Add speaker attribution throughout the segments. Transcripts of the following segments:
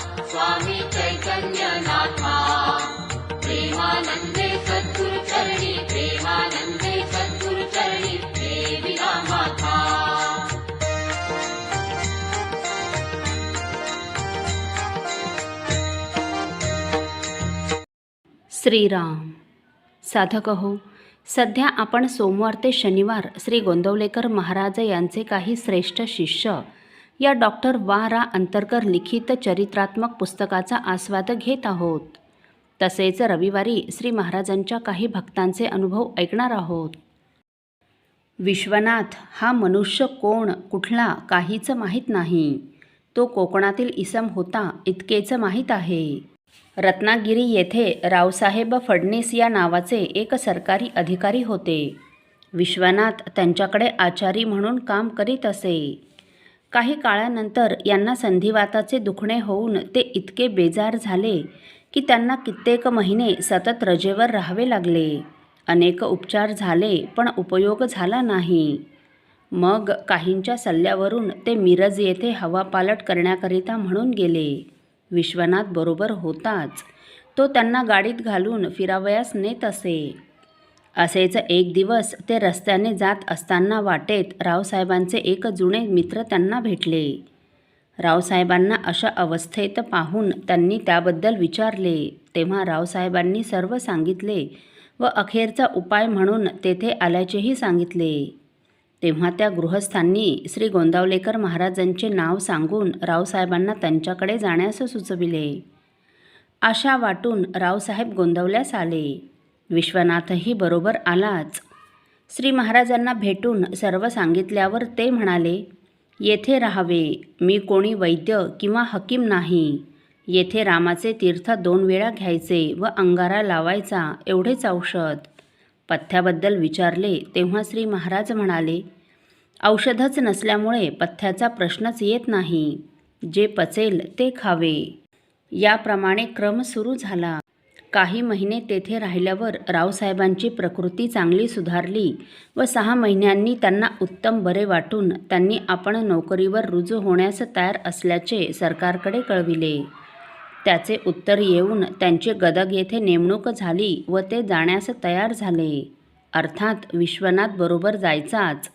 Speaker 1: स्वामी चैतन्यनाथा। प्रेमानन्दे प्रेमानन्दे देविना माता श्रीराम। साधक हो सध्या आपण सोमवार ते शनिवार श्री गोंदवलेकर महाराज यांचे काही श्रेष्ठ शिष्य या डॉक्टर वा रा अंतरकर लिखित चरित्रात्मक पुस्तकाचा आस्वाद घेत आहोत. तसेच रविवारी श्री महाराजांच्या काही भक्तांचे अनुभव ऐकणार आहोत. विश्वनाथ हा मनुष्य कोण कुठला काहीच माहीत नाही. तो कोकणातील इसम होता इतकेच माहीत आहे. रत्नागिरी येथे रावसाहेब फडणीस या नावाचे एक सरकारी अधिकारी होते. विश्वनाथ त्यांच्याकडे आचारी म्हणून काम करीत असे. काही काळानंतर यांना संधिवाताचे दुखणे होऊन ते इतके बेजार झाले की त्यांना कित्येक महिने सतत रजेवर राहावे लागले. अनेक उपचार झाले पण उपयोग झाला नाही. मग काहींच्या सल्ल्यावरून ते मिरज येथे हवापालट करण्याकरिता म्हणून गेले. विश्वनाथ बरोबर होताच. तो त्यांना गाडीत घालून फिरावयास नेत असे. असेच एक दिवस ते रस्त्याने जात असताना वाटेत रावसाहेबांचे एक जुने मित्र त्यांना भेटले. रावसाहेबांना अशा अवस्थेत पाहून त्यांनी त्याबद्दल विचारले. तेव्हा रावसाहेबांनी सर्व सांगितले व अखेरचा उपाय म्हणून तेथे आल्याचेही सांगितले. तेव्हा त्या गृहस्थांनी श्री गोंदावलेकर महाराजांचे नाव सांगून रावसाहेबांना त्यांच्याकडे जाण्यास सुचविले. आशा वाटून रावसाहेब गोंदवल्यास आले. विश्वनाथही बरोबर आलाच. श्री महाराजांना भेटून सर्व सांगितल्यावर ते म्हणाले येथे राहावे. मी कोणी वैद्य किंवा हकीम नाही. येथे रामाचे तीर्थ दोन वेळा घ्यायचे व अंगारा लावायचा एवढेच औषध. पथ्याबद्दल विचारले तेव्हा श्री महाराज म्हणाले औषधच नसल्यामुळे पथ्याचा प्रश्नच येत नाही. जे पचेल ते खावे. याप्रमाणे क्रम सुरू झाला. काही महिने तेथे राहिल्यावर रावसाहेबांची प्रकृती चांगली सुधारली व सहा महिन्यांनी त्यांना उत्तम बरे वाटून त्यांनी आपण नोकरीवर रुजू होण्यास तयार असल्याचे सरकारकडे कळविले. त्याचे उत्तर येऊन त्यांची गदग येथे नेमणूक झाली व ते जाण्यास तयार झाले. अर्थात विश्वनाथ बरोबर जायचाच.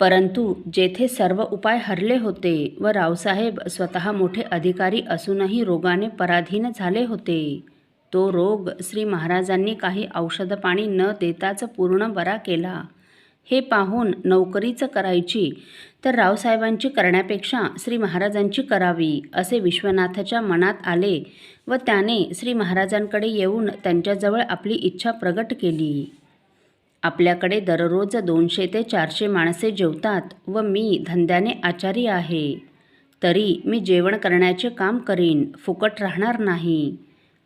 Speaker 1: परंतु जेथे सर्व उपाय हरले होते व रावसाहेब स्वतः मोठे अधिकारी असूनही रोगाने पराधीन झाले होते तो रोग श्री महाराजांनी काही औषधपाणी न देताच पूर्ण बरा केला. हे पाहून नोकरीच करायची तर रावसाहेबांची करण्यापेक्षा श्री महाराजांची करावी असे विश्वनाथाच्या मनात आले व त्याने श्री महाराजांकडे येऊन त्यांच्याजवळ आपली इच्छा प्रगट केली. आपल्याकडे दररोज दोनशे ते चारशे माणसे जेवतात व मी धंद्याने आचारी आहे. तरी मी जेवण करण्याचे काम करीन फुकट राहणार नाही.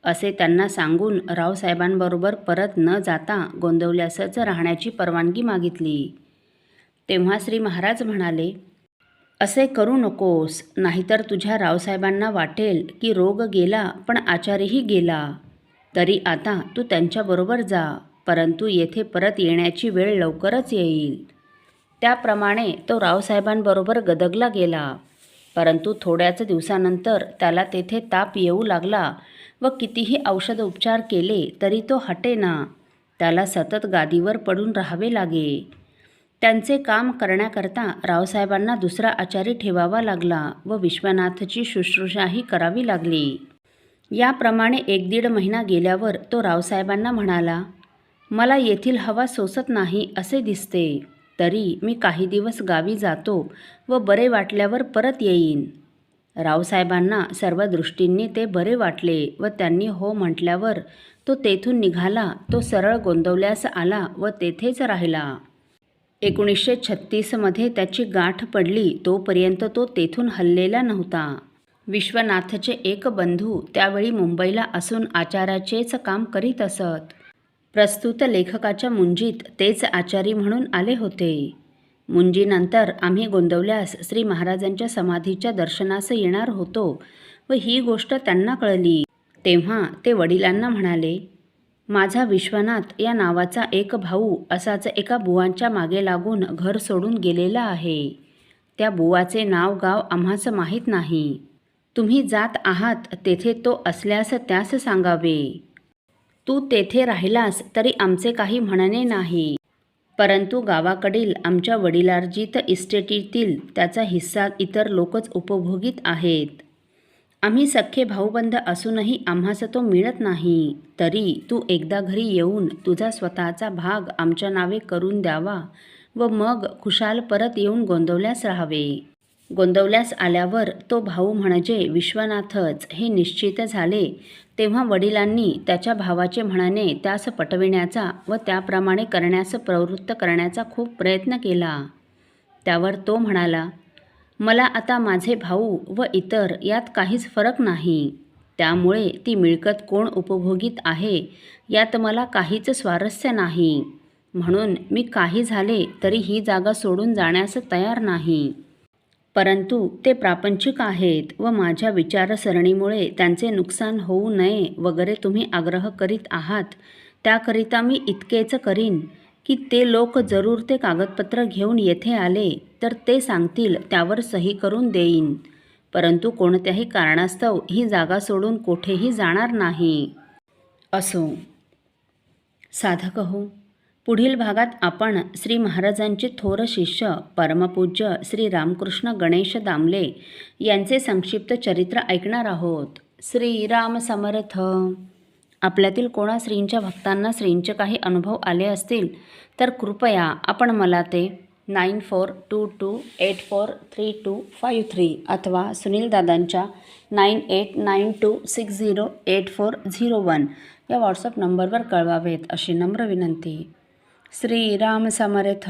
Speaker 1: असे त्यांना सांगून रावसाहेबांबरोबर परत न जाता गोंदवल्यासच राहण्याची परवानगी मागितली. तेव्हा श्री महाराज म्हणाले असे करू नकोस नाहीतर तुझ्या रावसाहेबांना वाटेल की रोग गेला पण आचारीही गेला. तरी आता तू त्यांच्याबरोबर जा परंतु येथे परत येण्याची वेळ लवकरच येईल. त्याप्रमाणे तो रावसाहेबांबरोबर गदगला गेला. परंतु थोड्याच दिवसानंतर त्याला तेथे ताप येऊ लागला. व कितीही औषध उपचार केले तरी तो हटेना. त्याला सतत गादीवर पडून राहावे लागे. त्यांचे काम करण्याकरता रावसाहेबांना दुसरा आचारी ठेवावा लागला व विश्वनाथची शुश्रूषाही करावी लागली. याप्रमाणे एक दीड महिना गेल्यावर तो रावसाहेबांना म्हणाला मला येथील हवा सोसत नाही असे दिसते. तरी मी काही दिवस गावी जातो व बरे वाटल्यावर परत येईन. रावसाहेबांना सर्व दृष्टींनी ते बरे वाटले व त्यांनी हो म्हटल्यावर तो तेथून निघाला तो सरळ गोंदवल्यास आला व तेथेच राहिला. एकोणीसशे छत्तीसमध्ये त्याची गाठ पडली तोपर्यंत तो तेथून हललेला नव्हता. विश्वनाथचे एक बंधू त्यावेळी मुंबईला असून आचाराचेच काम करीत असत. प्रस्तुत लेखकाच्या मुंजीत तेच आचारी म्हणून आले होते. मुंजीनंतर आम्ही गोंदवल्यास श्री महाराजांच्या समाधीच्या दर्शनास येणार होतो व ही गोष्ट त्यांना कळली. तेव्हा ते वडिलांना म्हणाले माझा विश्वनाथ या नावाचा एक भाऊ असाच एका बुवांच्या मागे लागून घर सोडून गेलेला आहे. त्या बुवाचे नाव गाव आम्हास माहीत नाही. तुम्ही जात आहात तेथे तो असल्यास त्यास सांगावे. तू तेथे राहिलास तरी आमचे काही म्हणणे नाही. परंतु गावाकडील आमच्या वडिलार्जित इस्टेटीतील त्याचा हिस्सा इतर लोकच उपभोगीत आहेत. आम्ही सख्खे भाऊबंद असूनही आम्हास तो मिळत नाही. तरी तू एकदा घरी येऊन तुझा स्वतःचा भाग आमच्या नावे करून द्यावा व मग खुशाल परत येऊन गोंदवल्यास राहावे. गोंदवल्यास आल्यावर तो भाऊ म्हणजे विश्वनाथच हे निश्चित झाले तेव्हा वडिलांनी त्याच्या भावाचे म्हणाने त्यास पटविण्याचा व त्याप्रमाणे करण्यास प्रवृत्त करण्याचा खूप प्रयत्न केला त्यावर तो म्हणाला मला आता माझे भाऊ व इतर यात काहीच फरक नाही. त्यामुळे ती मिळकत कोण उपभोगीत आहे? यात मला काहीच स्वारस्य नाही. म्हणून मी काही झाले तरी ही जागा सोडून जाण्यास तयार नाही. परंतु ते प्रापंचिक आहेत व माझ्या विचारसरणीमुळे त्यांचे नुकसान होऊ नये वगैरे तुम्ही आग्रह करीत आहात. त्याकरिता मी इतकेच करीन की ते लोक जरूर ते कागदपत्र घेऊन येथे आले तर ते सांगतील त्यावर सही करून देईन. परंतु कोणत्याही कारणास्तव ही जागा सोडून कोठेही जाणार नाही. असो. साधक हो. पुढील भागात आपण श्री महाराजांचे थोर शिष्य परमपूज्य श्री रामकृष्ण गणेश दामले यांचे संक्षिप्त चरित्र ऐकणार आहोत. श्री राम समर्थ. आपल्यातील कोणा श्रींच्या भक्तांना श्रींचे काही अनुभव आले असतील तर कृपया आपण मला ते nine four two two eight four three two five three अथवा सुनील दादांच्या nine eight nine two six zero eight four zero one या व्हॉट्सअप नंबरवर कळवावेत अशी नम्र विनंती. श्रीराम समर्थ